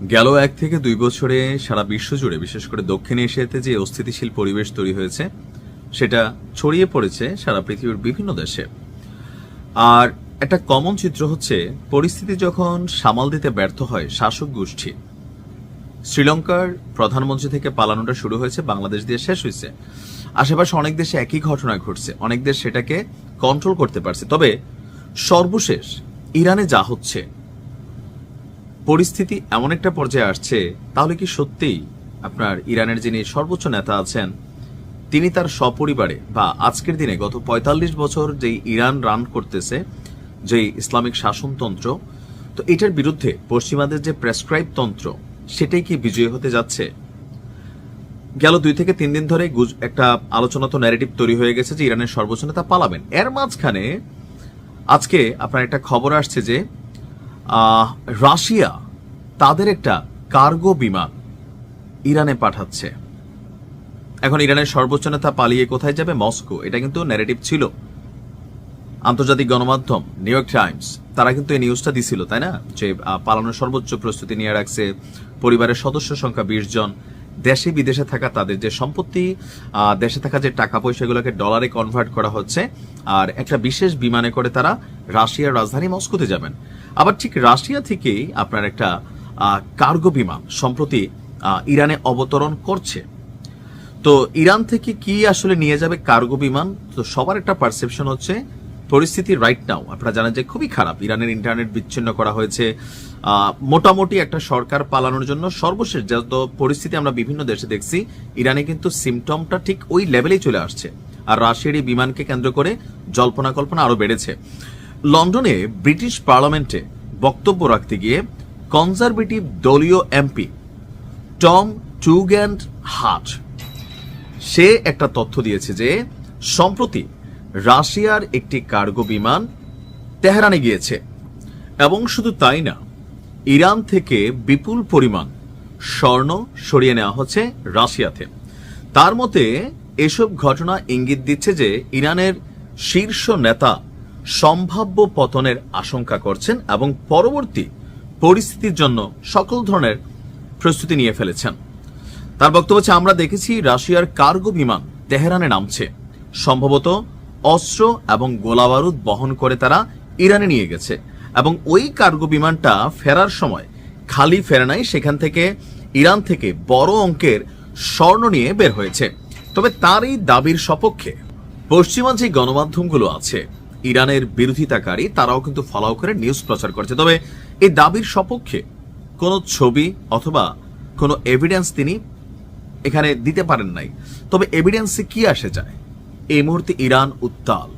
গেল এক থেকে দুই বছরে সারা বিশ্ব জুড়ে, বিশেষ করে দক্ষিণ এশিয়াতে যে অস্থিতিশীল পরিবেশ তৈরি হয়েছে, সেটা ছড়িয়ে পড়েছে সারা পৃথিবীর বিভিন্ন দেশে। আর একটা কমন চিত্র হচ্ছে, পরিস্থিতি যখন সামাল দিতে ব্যর্থ হয় শাসক গোষ্ঠী, শ্রীলঙ্কার প্রধানমন্ত্রী থেকে পালানোটা শুরু হয়েছে, বাংলাদেশ দিয়ে শেষ হয়েছে। আশেপাশে অনেক দেশে একই ঘটনা ঘটছে, অনেক দেশ সেটাকে কন্ট্রোল করতে পারছে। তবে সর্বশেষ ইরানে যা হচ্ছে পরিস্থিতি এমন একটা পর্যায়ে আসছে, তাহলে কি সত্যিই আপনার ইরানের যিনি সর্বোচ্চ নেতা আছেন, তিনি তার সপরিবারে বা আজকের দিনে গত ৪৫ বছর যেই ইরান রান করতেছে, যেই ইসলামিক শাসনতন্ত্র, তো এটার বিরুদ্ধে পশ্চিমাদের যে প্রেসক্রাইব তন্ত্র, সেটাই কি বিজয়ী হতে যাচ্ছে? গেল দুই থেকে তিন দিন ধরে একটা আলোচনা তো ন্যারেটিভ তৈরি হয়ে গেছে যে ইরানের সর্বোচ্চ নেতা পালাবেন। এর মাঝখানে আজকে আপনার একটা খবর আসছে যে রাশিয়া তাদের একটা কার্গো বিমান ইরানে পাঠাচ্ছে। এখন ইরানের সর্বোচ্চ নেতা পালিয়ে কোথায় যাবে? মস্কো। এটা কিন্তু ন্যারেটিভ ছিল। আন্তর্জাতিক গণমাধ্যম নিউ ইয়র্ক টাইমস তারা কিন্তু এই নিউজটা দিছিল, তাই না? যে পালানোর সর্বোচ্চ প্রস্তুতি নিয়ে রাখছে, পরিবারের সদস্য সংখ্যা বিশ জন। দেশে বিদেশে থাকা তাদের যে সম্পত্তি দেশে থাকা যে টাকা পয়সাগুলোকে ডলারে কনভার্ট করা হচ্ছে, আর একটা বিশেষ বিমানে করে তারা রাশিয়ার রাজধানী মস্কোতে যাবেন। আবার ঠিক রাশিয়া থেকেই আপনার একটা কার্গো বিমান সম্প্রতি ইরানে অবতরণ করছে। তো ইরান থেকে কি আসলে নিয়ে যাবে কার্গো বিমান? তো সবার একটা পারসেপশন হচ্ছে পরিস্থিতি রাইট নাও আপনারা জানেন যে খুবই খারাপ। ইরানের ইন্টারনেট বিচ্ছিন্ন করা হয়েছে। মোটামুটি একটা সরকার পালানোর জন্য সর্বশেষ যত পরিস্থিতি আমরা বিভিন্ন দেশে দেখছি, ইরানে কিন্তু সিমটমটা ঠিক ওই লেভেলেই চলে আসছে। আর রাশিয়ার এই বিমানকে কেন্দ্র করে জল্পনা কল্পনা আরও বেড়েছে। লন্ডনে ব্রিটিশ পার্লামেন্টে বক্তব্য রাখতে গিয়ে কনজারভেটিভ দলীয় এমপি টম টুগ্যান্ড হাট সে একটা তথ্য দিয়েছে যে, সম্প্রতি রাশিয়ার একটি কার্গো বিমান তেহরানে গিয়েছে। এবং শুধু তাই না, ইরান থেকে বিপুল পরিমাণ স্বর্ণ সরিয়ে নেওয়া হচ্ছে রাশিয়াতে। তার মতে, এসব ঘটনা ইঙ্গিত দিচ্ছে যে ইরানের শীর্ষ নেতা সম্ভাব্য পতনের আশঙ্কা করছেন এবং পরবর্তী পরিস্থিতির জন্য সকল ধরনের প্রস্তুতি নিয়ে ফেলেছেন। তার বক্তব্য আমরা দেখেছি রাশিয়ার কার্গো বিমান তেহরানে নামছে। সম্ভবত অস্ত্র এবং গোলাবারুদ বহন করে তারা ইরানে নিয়ে গেছে। এবং ওই কার্গো বিমানটা ফেরার সময় খালি ফেরে নাই, সেখান থেকে ইরান থেকে বড় অঙ্কের স্বর্ণ নিয়ে বের হয়েছে। তবে তার এই দাবির সপক্ষে পশ্চিমা যে গণমাধ্যমগুলো আছে, ইরানের বিরোধিতাকারী, তারাও কিন্তু ফলাও করে নিউজ প্রচার করছে। তবে এই দাবির সপক্ষে কোনো ছবি অথবা কোনো এভিডেন্স তিনি এখানে দিতে পারেন নাই। তবে এভিডেন্সে কি আসে যায়? এই মুহূর্তে ইরান উত্তাল।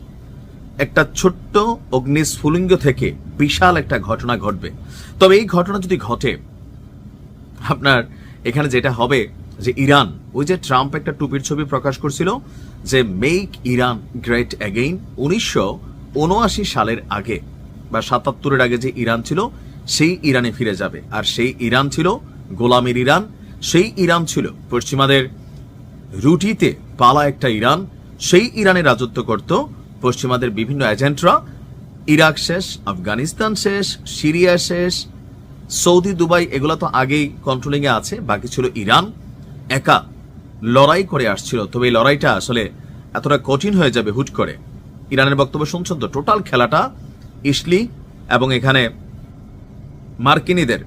একটা ছোট্ট অগ্নিস্ফুলিঙ্গ থেকে বিশাল একটা ঘটনা ঘটবে। তবে এই ঘটনা যদি ঘটে, আপনার এখানে যেটা হবে যে ইরান, ওই যে ট্রাম্প একটা টুপির ছবি প্রকাশ করছিল যে মেক ইরান গ্রেট অ্যাগেইন উনিশশো উনআশি সালের আগে বা সাতাত্তরের আগে যে ইরান ছিল, সেই ইরানে ফিরে যাবে। আর সেই ইরান ছিল গোলামের ইরান, সেই ইরান ছিল পশ্চিমাদের রুটিতে পালা একটা ইরান সেই ইরানে রাজত্ব করত, পশ্চিমাদের বিভিন্ন এজেন্টরা। ইরাক শেষ, আফগানিস্তান শেষ, সিরিয়া শেষ, সৌদি, দুবাই, এগুলো তো আগেই কন্ট্রোলিংয়ে আছে, বাকি ছিল ইরান। একা লড়াই করে আসছিল, তবে এই লড়াইটা আসলে এতটা কঠিন হয়ে যাবে হুট করে। ইরানের বক্তব্য শুনছেন তো? টোটাল খেলাটা ইসলি এবং এখানে মার্কিনীদের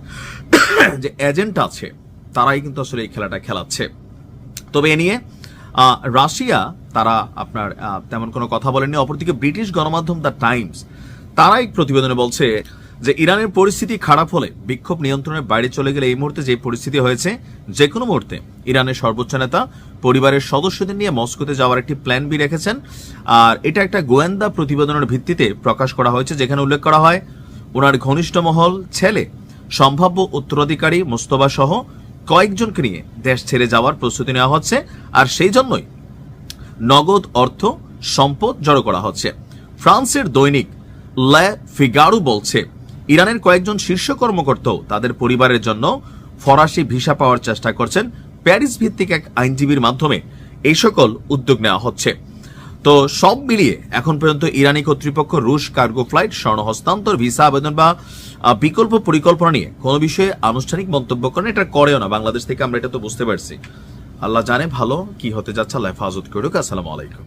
যে এজেন্ট আছে, তারাই কিন্তু আসলে এই খেলাটা খেলাচ্ছে। তবে এ নিয়ে রাশিয়া তারা আপনার তেমন কোনো কথা বলেনি অপরদিকে ব্রিটিশ গণমাধ্যম দ্য টাইমস তারা এক প্রতিবেদনে বলছে যে ইরানের পরিস্থিতি খারাপ হলে বিক্ষোভ নিয়ন্ত্রণের বাইরে চলে গেলে এই মুহূর্তে যে পরিস্থিতি হয়েছে যে কোনো মুহূর্তে ইরানের সর্বোচ্চ নেতা, পরিবারের সদস্যদের নিয়ে মস্কোতে যাওয়ার একটি প্ল্যান বি রেখেছেন। আর এটা একটা গোয়েন্দা প্রতিবেদনের ভিত্তিতে প্রকাশ করা হয়েছে, যেখানে উল্লেখ করা হয় ওনার ঘনিষ্ঠ মহল, ছেলে, সম্ভাব্য উত্তরাধিকারী মোস্তফা সহ কয়েকজনকে নিয়ে দেশ ছেড়ে যাওয়ার প্রস্তুতি নেওয়া হচ্ছে, আর সেই জন্যই নগদ অর্থ, সম্পদ জড়ো করা হচ্ছে। ফ্রান্সের দৈনিক লে ফিগারু বলছে, ইরানের কয়েকজন শীর্ষ কর্মকর্তাও তাদের পরিবারের জন্য ফরাসি ভিসা পাওয়ার চেষ্টা করছেন। প্যারিস ভিত্তিক এক আইনজীবীর মাধ্যমে এই সকল উদ্যোগ নেওয়া হচ্ছে। তো সব মিলিয়ে এখন পর্যন্ত ইরানি কর্তৃপক্ষ রুশ কার্গো ফ্লাইট স্বর্ণ হস্তান্তর ভিসা আবেদন বা বিকল্প পরিকল্পনা নিয়ে কোনো বিষয়ে আনুষ্ঠানিক মন্তব্য করেন, এটা করেও না। বাংলাদেশ থেকে আমরা এটা তো বুঝতে পারছি। আল্লাহ জানে ভালো কি হতে যাচ্ছে, আল্লাহ হেফাজত করুক। আসসালামু আলাইকুম।